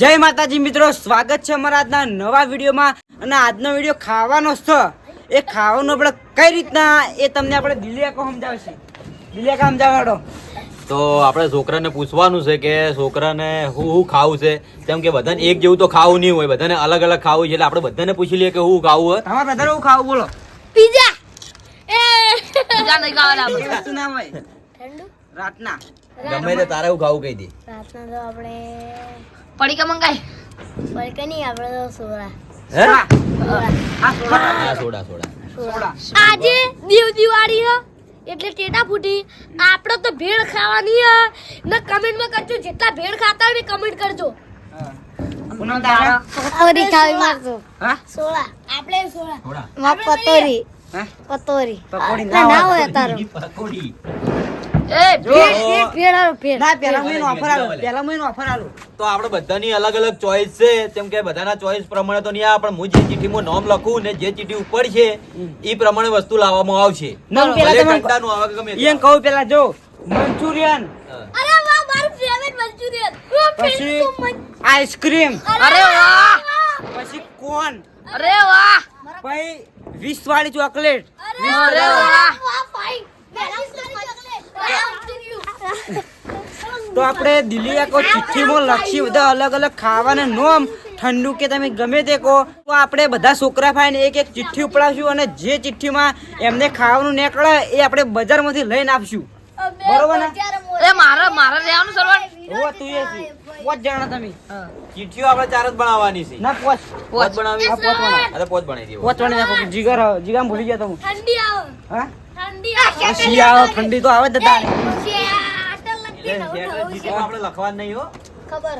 જય માતાજી મિત્રો સ્વાગત છે અમારા આજના નવા વિડીયોમાં અને આજનો વીડિયો ખાવાનો છે. એ ખાવાનું આપણે કઈ રીતના એ તમને આપણે દિલિયાકો સમજાવશે. દિલિયાકા સમજાવાડો તો આપણે છોકરાને પૂછવાનું છે કે છોકરાને હું શું ખાવું છે? કેમ કે બધાને એક જેવું તો ખાવું નહીં હોય બધાને અલગ અલગ ખાવું છે એટલે આપણે બધાને પૂછી લઈએ કે હું ખાવું હોય. તમારા બધા હું ખાવું બોલો. પીઝા. એ. પીઝા નહીં ખાવાના વસ્તુ નામ હોય. ઠંડુ? રાતના. ગમે તે તારે હું ખાવું કહી દે. રાતના તો આપણે પડીકા મંગાય. પડીકા નહીં આપણે તો સોડા. હે? સોડા. સોડા. સોડા. સોડા આજે દીવ દિવાળી હ એટલે ટેટા ફૂટી. આપણે તો ભેળ ખાવાની હ. ને કમેન્ટમાં કરજો જેટલા ભેળ ખાતા હોય ને કમેન્ટ કરજો. હા. પૂનમ તારે? આવરી ખાવી મારજો. સોડા. આપણે સોડા. સોડા. પતોરી પતોરી પકોડી ના હોય. તારો. પકોડી. તો આપણે બધાની અલગ અલગ ચોઈસ છે તેમ કે બધાના ચોઈસ પ્રમાણે તો નહીં આવે પણ હું જે ચીઠીમાં નામ લખું ને જે ચીઠી ઉપર છે એ પ્રમાણે વસ્તુ લાવવામાં આવશે કહું પેલા જો મંચુરિયન અરે વાહ મારું ફેવરેટ મંચુરિયન પછી આઈસ્ક્રીમ અરે વાહ પછી કોન અરે વાહ પછી વાળી ચોકલેટ અરે વાહ તો આપણે દિલ્હી આખો ચિઠ્ઠીમાં લખી બધા અલગ અલગ ખાવાના નોમ ઠંડુ કે તમે ગમે તે કહો તો આપણે બધા છોકરા ફાઈને એક એક ચિઠ્ઠી ઉપડાવશું અને જે ચિઠ્ઠીમાં એમને ખાવાનું નીકળે એ આપણે બજારમાંથી લઈને આપશું. બરોબર ને? એ મારા મારે રહેવાનું સરવણ ઓ તું એ છે. પોચ જાણો તમે. ચીઠીઓ આપણે ચાર જ બનાવવાની છે. ના પોચ પોચ બનાવી. આ પોચ બનાવો. અરે પોચ બનાવી દેવો. પોચ બનાવી નાખો. જીગર જીગામ ભૂલી ગયા તમે ઠંડી આવે. હા? શિયાળો ઠંડી તો આવે ચીઠીમાં આપણે લખવા નહીં હો. ખબર.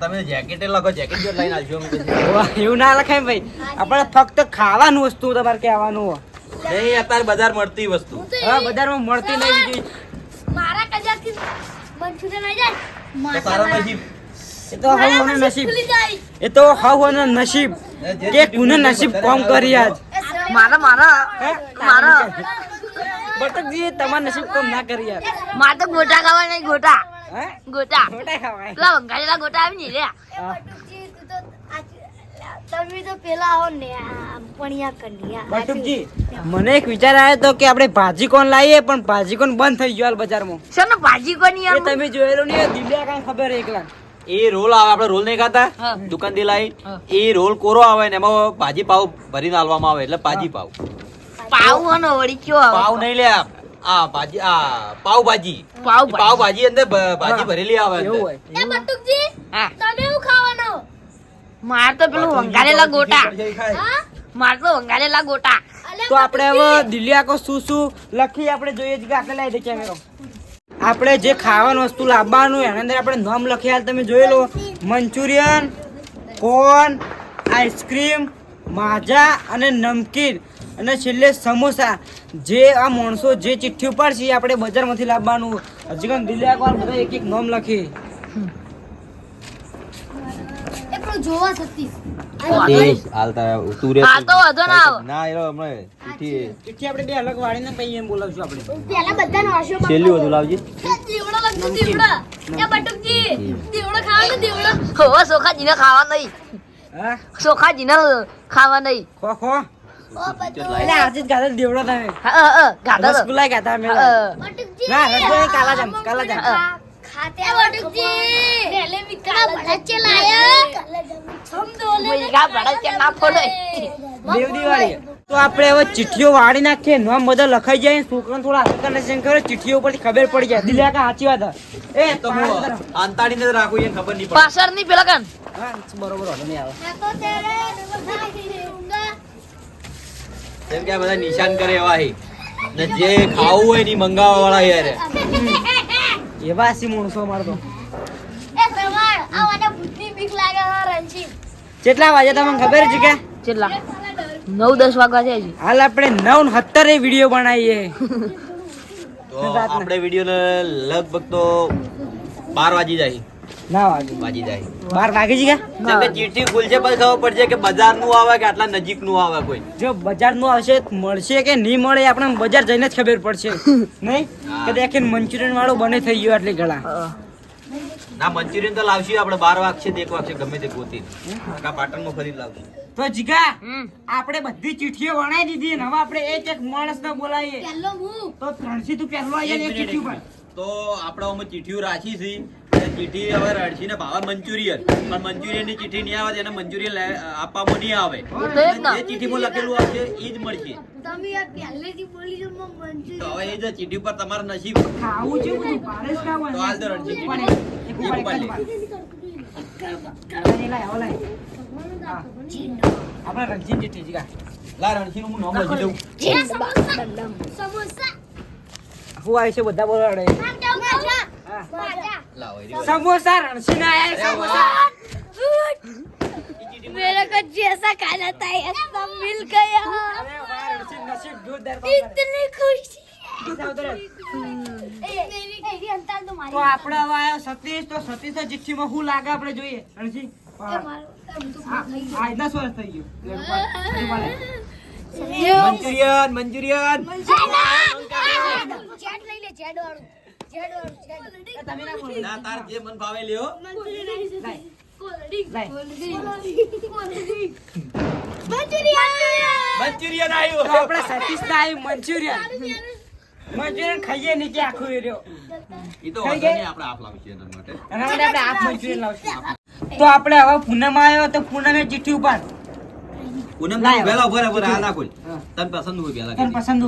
તમે જેકેટે લખો જેકેટ જો લઈને આવજો અમે પછી. વાહ, એવું ના લખાય ભાઈ. આપણે ફક્ત ખાવાનું વસ્તુ તમારે કહેવાનું નહીં અત્યારે બજાર મળતી વસ્તુ. હા બજારમાં મળતી નહીં બીજી. મારા કજાથી મંચુરિયન આવી જાય. તો નસીબ. એ તો નસીબ. એ તો હવાનું નસીબ. કે કુને નસીબ કોમ કરી આજ. મારા મારા મારા. બટકજી તમાર નસીબ કોમ ના કરી યાર. મારે તો ગોટા ખાવા નહીં ગોટા. ગોટા. ગોટા ખાવા પેલા વંગાળેલા ગોટા આવી ને રે. તમે તો પેલા આવો ને પણિયા કન્યા બટુકજી મને એક વિચાર આવ્યો તો કે આપણે ભાજી કોણ લાવીએ પણ ભાજી કોણ બંધ થઈ ગયો હાલ બજારમાં. શેનો ભાજી કોણ યાર? તમે જોયેલો નહીં દિલ્હી કાંઈ ખબર એકલા એ રોલ આવે આપણે રોલ નહીં ખાતા? દુકાનથી લાવી એ રોલ કોરો આવે ને એમાં ભાજી પાવ ભરીને આલવામાં આવે એટલે ભાજી પાવ પાવ હનો વળી કયો પાવ નહીં લે આ ભાજી આ પાવ ભાજી. પાવ પાવ ભાજી. અંદર ભાજી ભરેલી આવે અંદર. એવું હોય. એ બટુકજી તમે હું ખાવાનો? માર તો પેલું વંગારેલા ગોટા. માર તો વંગારેલા ગોટા. તો આપણે હવે દિલ્હી આખો શું શું લખી આપણે જોઈએ કે આપણે લઈ દે કેમેરો. આપણે જે ખાવાનું વસ્તુ લાવવાનું એના અંદર આપણે નામ લખી હાલ તમે જોઈ લો. મંચુરિયન કોર્ન આઈસ્ક્રીમ, માજા અને નમકીન. અને છેલ્લે સમોસા. જે આ માણસો જે ચિઠ્ઠી ઉપાડશે એ આપણે બજારમાંથી લાવવાનું. હજી પણ દિલ્હી એકવાર બધા એક એક નામ લખી. જોવા સતીશ. હાલતા તું આ તો વાંધો ના આવે. ના એ હમણાં. ચીઠી ચિઠ્ઠી આપણે બે અલગ વાળીને પછી એમ બોલાવશું આપણે. પેલા બધાનો આશો છેલ્લી વધુ લાવજે. દીવડો લાગતો દીવડો. એ બટુકજી દીવડો ખાવાનો દીવડો. હો સોખાજીને ખાવા નહીં. હા? સોખાજીને ખાવા નહીં. ખો દેવડો તમે. રસગુલ્લા કાલા જામ કાલા જામ ખાતે લાયા ના ફોડે તો આપણે હવે ચિઠ્ઠીઓ વાળી નાખીએ. નામ બધા લખાઈ જાય છોકરાને થોડા કનેક્શન કરે ચિઠ્ઠીઓ પરથી ખબર પડી જાય. દિલ્હી કા સાચી વાત હે. એ તો હું આંતાડીને જ રાખું એને ખબર નહીં પડે. પાછળની પેલા કન. બરોબર વાંધો નહીં આવે. જેમ કે આ બધા નિશાન કરે એવા હે. ને જે ખાવું હોયની મંગાવવા વાળા યાર. એવા સી માણસો અમારે રણજી. કેટલા વાગે તમને ખબર છે કે? કેટલા? નવ દસ વાગવા છે હજી. હાલ આપણે નવ ને સત્તરે વીડિયો બનાવીએ. તો આપણે વીડિયો લગભગ તો બાર વાગી જાય. ના વાગે. વાગી જાય. બાર વાગે છે કે? જેમ ચીઠી ખુલશે પછી ખબર પડશે કે બજારનું આવે કે આટલા નજીકનું આવે કોઈ. જો બજારનું આવશે મળશે કે નહીં મળે આપણે બજાર જઈને જ ખબર પડશે. નહીં? કે દેખીને મંચુરિયન વાળો બને થઈ ગયો આટલી ગળા. ના મંચુરિયન તો લાવશું આપણે બાર વાગશે એક વાગશે ગમે તે ગોતી. આખા પાટણમાં ફરી લાવશું. તો જીગા આપણે બધી ચીઠીઓ વણાઈ દીધી હવે આપણે એક એક માણસને બોલાવીએ. પહેલો તો ત્રણસી તું પહેલો આવી ચીઠી પર તો આપણે અમે ચીઠીઓ રાખી છે. ચીઠી હવે રણસીને ભાવે મંચુરિયન. પણ મંચુરિયનની ચીઠી નહીં આવે એને મંચુરિયન આપવામાં નહીં આવે. જે ચીઠીમાં લખેલું આવશે એ જ મળશે. તમે યાર પહેલેથી બોલી જો મને મંજૂર તો હવે એ જ ચીઠી ઉપર તમારું નસીબ ખાવું છે બધું ભારે જ ખાવું તો હાલ તો રણજીત પણ ચીઠી. એક એક ઉપર ઉપર એક લે. લાય, લાય, હવે લાય. હા. આપણે રણજી ચીઠી જીગા લા હું નામ લખી દઉં. સમોસા. સમોસા. હું આવી છે બધા બોલાડે માજા માજા લાવો એ રહ્યો. સમોસા રણસી ના આયા સમોસા मेरे को जैसा खाना था ये सब मिल गया અરે વાહ, રણસી નસીબ જોરદાર કામ કરે. इतनी खुशी બીજા ઉતરે. मेरी मेरी अंतर तो તો मारी આપણે હવે આયો સતીશ તો સતીશ ચિઠ્ઠીમાં શું લાગે આપણે જોઈએ રણસી આ આજના સ્વર થઈ ગયું ફરી મળે. મંચુરિયન મંચુરિયન જેડ લઈ લે ના તાર જે મન ભાવે લ્યો. મંચુરિયન આવ્યું. તો આપણે સતીશ ના આવ્યું મંચુરિયન. મંચુરિયન ખાઈએ નીચે આખું રહ્યો. એ તો થઈ વાંધો ગઈ? નહીં આપણે આપ લાવીશું એના માટે. એના માટે આપણે હાફ મંચુરિયન લાવશું. તો આપણે હવે પૂનમ આવ્યો તો પૂનમે ચિઠ્ઠી ઉપર. પૂનમ. પેલા ઊભા ઊભા આ ના હા. તને પસંદ હોય તને પસંદ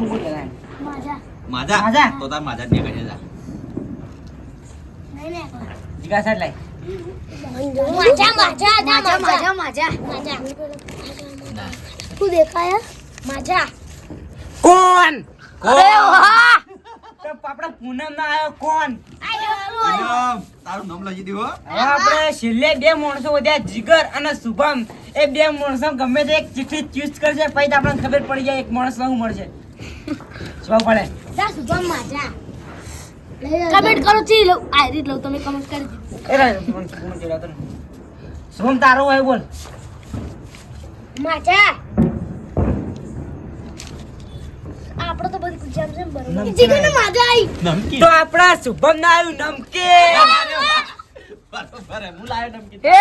માજા. માજા? તો તાર માજા જ નીકળે જા. જીગાસર લઈ માજા માજા માજા માજા માજા. માજા તું દેખાય? માજા. કોણ? અરે વાહ આપડા પૂનમ ના આવ્યો કોણ જીગર અને શુભમ. એ બે માણસો ગમે તે એક ચિઠ્ઠી ચૂઝ કરશે પછી આપણને ખબર પડી જાય એક માણસ મળશે. કમેન્ટ કરો ચી લો આ રીત લો તમે કમેન્ટ કરી દીધું. નહીં. તારો હોય બોલ. માચા આપણો તો બધી બરોબર. મજા આવી. તો આપણા શુભમ ના આવ્યું નમકીન. બરોબર હે, હું લાયો નમકીન. એ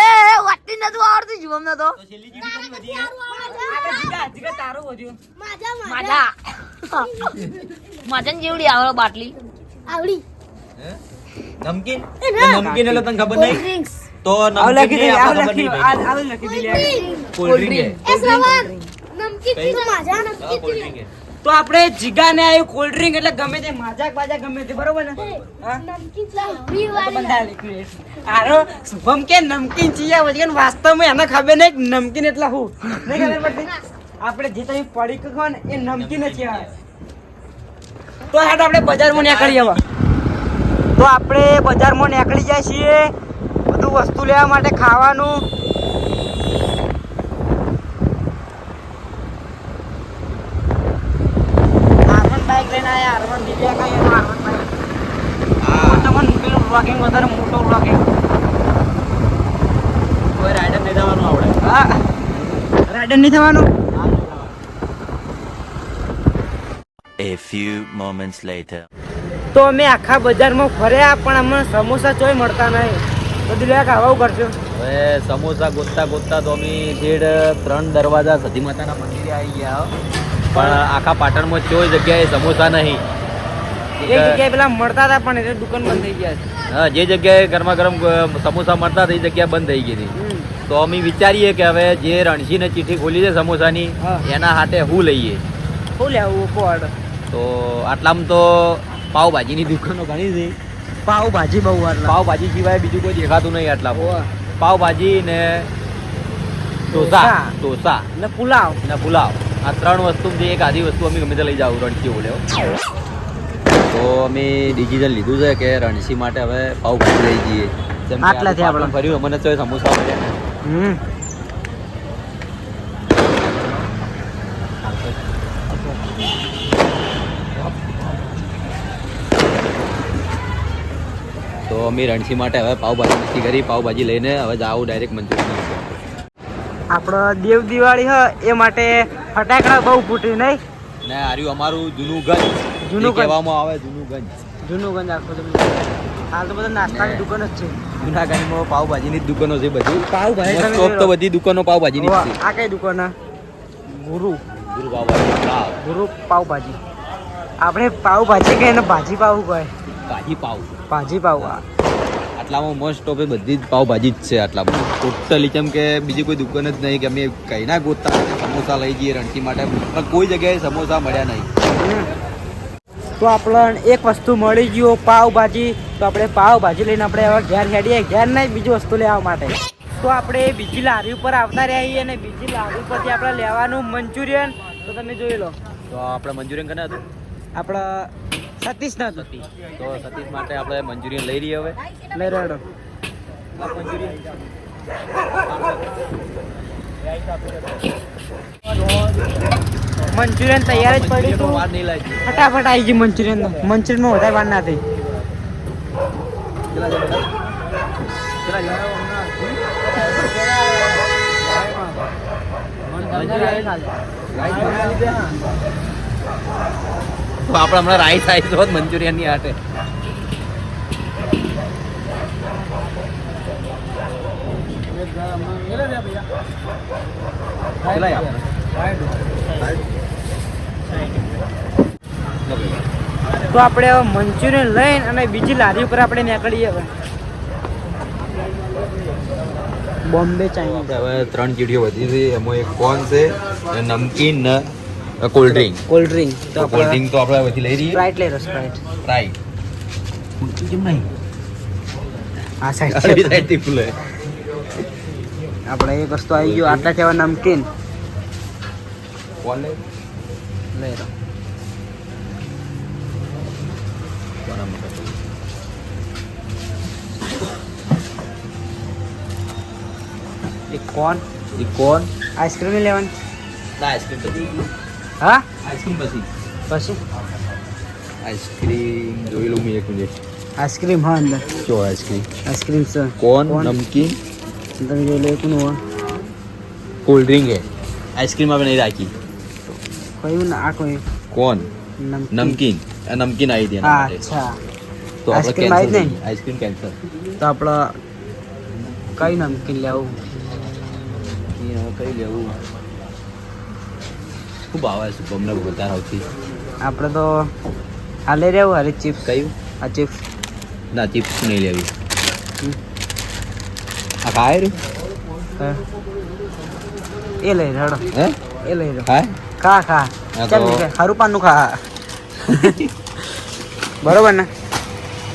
વાટી નતું આવડતું જીવમ તો. તો છેલ્લી ચીઠી વધી હે? આપણે જીગા જીગા તારું માજા માજા. જેવડી આવડે બાટલી. આવડી? નમકીન નમકીન એટલે તને ખબર નહીં તો નમકીન ને આવું આપણે ખબર લખી નહીં આ- ભાઈ. આવું લખી દે લે. કોલ્ડ ડ્રિંક એ શ્રવણ નમકીનથી મજા નમકીનથી તો આપણે જીગાને આવ્યું કોલ્ડ ડ્રિંક એટલે ગમે તે માજાક બાજા ગમે તે બરોબર ને આરો શુભમ કે નમકીન ચીયા વચ્ચે વાસ્તવમાં એને ખબર નહીં કે નમકીન એટલે હું નહીં ખબર પડતી આપણે જે તમે પડી કે ખાઓ ને એ નમકીન જ કહેવાય તો હેડ આપણે બજારમાં કરી હવે તો આપણે બજારમાં નીકળી જાય છીએ. બધું વસ્તુ લેવા માટે ખાવાનું. બાઈક લઈને આયા. આરવન બીજા કઈ. તમને પેલું vlogging વધારે મોટો. કોઈ રાઇડર નહીં થવાનું આવડે. હા. રાઇડર નહીં થવાનું. A few moments later. તો અમે આખા બજારમાં ફર્યા પણ અમને સમોસા ચોય મળતા નહીં. તો દિલ્હી આવું કરજો. હવે સમોસા ગોતતા ગોતતા તો અમે છેડ ત્રણ દરવાજા સતી માતાના મંદિરે આવી ગયા. પણ આખા પાટણમાં ચોય જગ્યાએ સમોસા નહીં. એક જગ્યાએ પેલા મળતા હતા પણ એટલે દુકાન બંધ થઈ ગયા છે. હા જે જગ્યાએ ગરમા ગરમ સમોસા મળતા હતા એ જગ્યા બંધ થઈ ગઈ હતી. તો અમે વિચારીએ કે હવે જે રણજીને ચીઠી ખોલી છે સમોસાની એના હાથે હું લઈએ. શું લેવું કોડ તો આટલામાં તો પાવભાજીની દુકાનો ઘણી છે. પાવભાજી બહુ વાર પાવભાજી સિવાય બીજું કોઈ દેખાતું નહીં આટલા. પાવભાજી ને ઢોસા. ઢોસા. ને પુલાવ. ને પુલાવ. આ ત્રણ વસ્તુ જે એક આધી વસ્તુ અમે ગમે તે લઈ જાવ રણસી બોલ્યો તો અમે ડિસિઝન લીધું છે કે રણસી માટે હવે પાવભાજી લઈ જઈએ. આટલા થયા આપણે. ફર્યું મને તો સમોસા મળ્યા. તો અમે રણસી માટે હવે પાવભાજી નક્કી કરી પાવભાજી લઈને હવે જાવ ડાયરેક્ટ મંચુરિયન આપણો દેવ દિવાળી હ એ માટે ફટાકડા બહુ ફૂટી નહીં. ને આર્યું અમારું જૂનું ગંજ જૂનું કહેવામાં આવે જૂનું ગંજ જૂનું ગંજ આખું તમને હાલ તો બધા નાસ્તાની દુકાન જ છે. જૂનાગઢમાં પાવભાજીની જ દુકાનો છે બધી. પાવભાજી શોપ તો બધી દુકાનો પાવભાજીની છે. આ કઈ દુકાન? ગુરુ. ગુરુ પાવભાજી. ગુરુ પાવભાજી આપણે પાવભાજી કહીએ ને ભાજી પાવ કહે ભાજી પાવ ભાજી પાવ. આટલામાં મોસ્ટ ઓફ બધી જ પાવભાજી જ છે આટલામાં. ટોટલી કેમ કે બીજી કોઈ દુકાન જ નહીં કે અમે કઈ ના ગોતતા સમોસા લઈ જઈએ રણકી માટે. પણ કોઈ જગ્યાએ સમોસા મળ્યા નહીં. તો આપણે એક વસ્તુ મળી ગયો પાવભાજી તો આપણે પાવભાજી લઈને આપણે હવે ઘેર હેડીએ. ઘેર નહીં બીજી વસ્તુ લેવા માટે. તો આપણે બીજી લારી ઉપર આવતા રહીએ અને બીજી લારી ઉપરથી આપણે લેવાનું મંચુરિયન. તો તમે જોઈ લો. તો આપણે મંચુરિયન કને હતું? આપણે સતીશ ના તો સતીશ માટે આપણે મંચુરિયન લઈ રહી હવે. લઈ રહ્યો મંચુરિયન તૈયાર જ પડ્યું હતું. ફટાફટ આવી ગઈ મંચુરિયન મંચુરિયનમાં વધારે વાર ના થઈ. આપણે હમણાં રાઈસ આવી હોત મંચુરિયનની હાટે તો આપણે હવે મંચુરિયન લઈને અને બીજી લારી ઉપર આપણે નીકળીએ હવે. બોમ્બે ચાઇનીઝ. હવે ત્રણ ચીડીઓ વધી છે. એમાં એક કોન છે નમકીન ને કોલ્ડ ડ્રિંક કોલ્ડ ડ્રિંક તો કોલ્ડ ડ્રિંક તો આપણે બધી લઈ રહી સ્પ્રાઇટ લઈ લો સ્પ્રાઇટ રાઈટ આ અરે સાઈડ side થી ફૂલે. આપણે એક વસ્તુ આવી ગયો આટલા જેવા નમકીન. લે લઈ લો. એક કોન. ઈ કોણ આઈસ્ક્રીમ નહીં લેવાની. ના આઈસ્ક્રીમ પછી હા? આઈસ્ક્રીમ પછી. પછી? આઈસ્ક્રીમ જોઈ લઉં એક મિનિટ આઈસ્ક્રીમ હા અંદર. જો આઈસ્ક્રીમ. આઈસ્ક્રીમ સર કોણ? નમકીન? તમે જોઈ લો એકનું હોય. કોલ્ડ ડ્રિંક હે. આઈસ્ક્રીમ આપણે નહીં રાખી. કયું ના આ કોઈ. કોન? નમકીન. નમકીન. આવી દે અચ્છા. તો આપણે કેન્સલ આઈસ્ક્રીમ કેન્સલ તો આપણે કઈ નમકીન લેવું? કઈ લેવું? ખૂબ આવે છે ગમને વધારે આવતી આપણે તો આ લઈ રહ્યું અરે ચિપ્સ. કયું? આ ચિપ્સ. ના ચિપ્સ નહીં લેવી. આ ખાય રહ્યું એ લઈ રહ્યો હે? એ લઈ રહ્યો ખાય? ખા ખા. હા ચાલ હારું પાનનું ખા. બરોબર ને?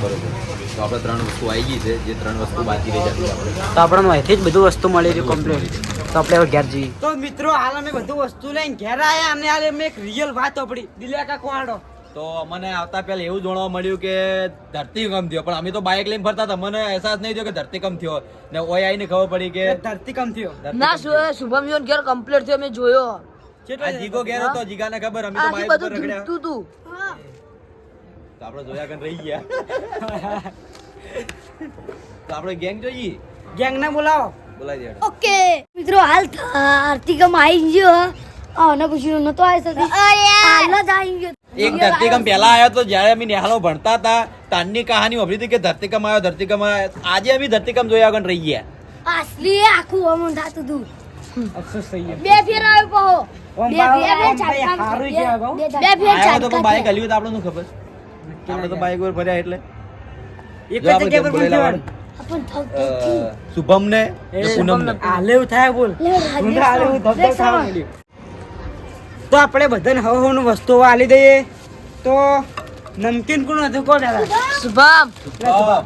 બરોબર. તો આપણે ત્રણ વસ્તુ આવી ગઈ છે જે ત્રણ વસ્તુ બાકી રહી જતી આપણે. તો આપણને અહીંથી જ બધું વસ્તુ મળી રહ્યું કમ્પ્લીટ તો આપણે હવે ઘેર જઈએ. તો મિત્રો હાલ અમે બધું વસ્તુ લઈને ઘેર આવ્યા અને હાલ અમે એક રિયલ વાત આપડી દિલ્યા કા કોહાડો તો અમને આવતા પહેલા એવું જાણવા મળ્યું કે ધરતીકંપ થયો પણ અમે તો બાઇક લઈને ફરતા હતા. મને અહેસાસ નહીં થયો કે ધરતીકંપ થયો. ને ઓય આવીને ખબર પડી કે ધરતીકંપ થયો. ના શુભમ યોન ઘેર કમ્પ્લીટ થયો મેં જોયો. જીગો ઘેર હતો જીગાને ખબર અમે તો બાઇક પર રખડ્યા. ધૂળતું તું. તો આપણે જોયા કન રહી ગયા. તો આપણે ગેંગ જોઈએ? ગેંગ ને બોલાવો. બોલાવી દેડો ઓકે. મિત્રો હાલ આરતીકમ આવી ગયો. આને પૂછ્યું નતો આવી સતી હાલ જ આવી ગયો. એક ધરતીકમ પહેલા આવ્યો તો જ્યારે અમે નેહાલો ભણતા હતા તાનની કહાની ઉભરી હતી કે ધરતીકમ આવ્યો ધરતીકમ આવ્યો આજે અમે ધરતીકમ જોયા વગર રહી ગયા. આસલી આખું અમન થાતું તું. અફસોસ થઈ ગયો. બે ફેર આવ્યો પહો. બે ફેર ફેર આવ્યો તો બાઈક હલ્યું તો આપણે શું ખબર. આપણે તો બાઈક ઉપર ફર્યા એટલે. એક જગ્યા પર જંબુ શુભમ ને પૂનમ ને આલેવ થાય બોલ. આલેવ રાજેશ ઊંધા હાલે એવું ધબ ધબ રાજેશ થવા. તો આપણે બધાને હવે હવનું વસ્તુઓ આલી દઈએ. તો નમકીન કોણ હતું? કોણ દાદા શુભમ. શુભમ.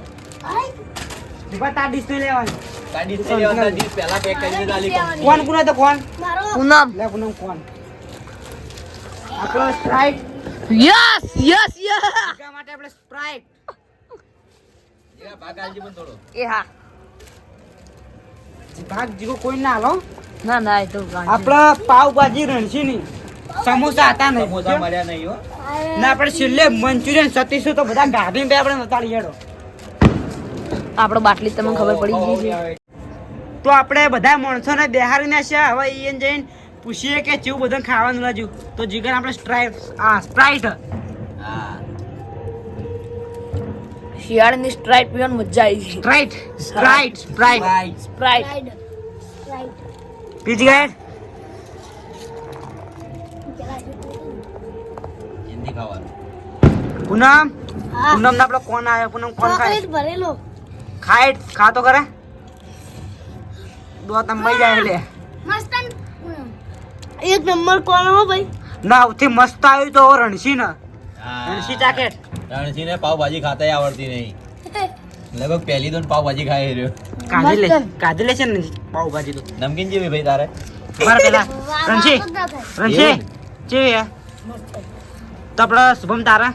તાર ડીશ લેવાની. કોણ. કોણ કોણ હતો? કોણ? પૂનમ. લે પૂનમ કોણ? આપણો સ્પ્રાઇટ યસ યસ યસ માટે આપણે સ્પ્રાઇટ એ ભાગ આલજે મને થોડો. એ હા. ભાગ જીવો કોઈ ના હાલો ના ના એ તો ગાંઠ. પાવભાજી રણસી ની. સમોસા હતા નહીં સમોસા મળ્યા નહીં હો. ના આપણે છેલ્લે મંચુરિયન સતીશું તો બધા ગાભીને બે આપણે નતા લીડો આપણો બાટલી તમને ખબર પડી ગઈ છે. તો આપણે બધા માણસોને બેહારીને છે હવે ઈયન જઈને પૂછીએ કે કેવું બધું ખાવાનું લાજુ તો જીગર આપણે સ્ટ્રાઈટ આ સ્પ્રાઇટ. શિયાળાની સ્ટ્રાઇટ પીવાની મજા આવી ગઈ સ્ટ્રાઇટ સ્ટ્રાઇટ સ્પ્રાઇટ સ્પ્રાઇટ. બીજી ગાય? પૂનમ? પૂનમ ના આપણો કોણ આવ્યો પૂનમ કોણ ખાય? ભરેલો. ખાય ખા તો કરે દો તંબાઈ જાય એટલે. મસ્ત એક નંબર કોણ હો ભાઈ? ના સૌથી મસ્ત આવ્યું તો રણસી ને રણસી જાકેટ રણસી ને પાવભાજી ખાતા આવડતી નહીં. લગભગ પહેલી તો પાવભાજી ખાઈ રહ્યો. કાજે લે કાજે લે છે ને પાવભાજી તો. નમકીન જેવી ભાઈ તારે. મારે પેલા. રણસી રણસી? ચેવી હે. તો આપણે શુભમ તારા?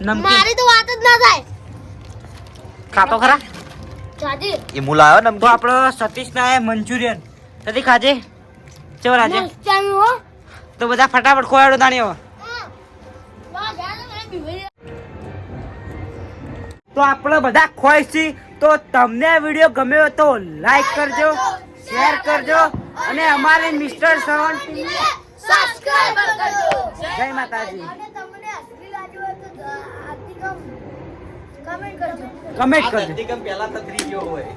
નમકીન. મારી તો વાત જ ના થાય. ખાતો ખરા? એ મુલા આવ્યો તો આપણો સતીશ ના મંચુરિયન. સતી ખાજે? ચો રાજે? તો બધા ફટાફટ ખોવાડો દાણીઓ તો આપણે બધા ખોશ છીએ તો તમને આ વીડિયો ગમ્યો તો લાઈક કરજો શેર કરજો અને અમારે મિસ્ટર સેવન સબસ્ક્રાઇબ કરજો. જય માતાજી. અને તમને અસલી લાગ્યું હોય તો આરતી કમેન્ટ કરજો. કમેન્ટ કરજો. પહેલા તો ત્રીજો હોય.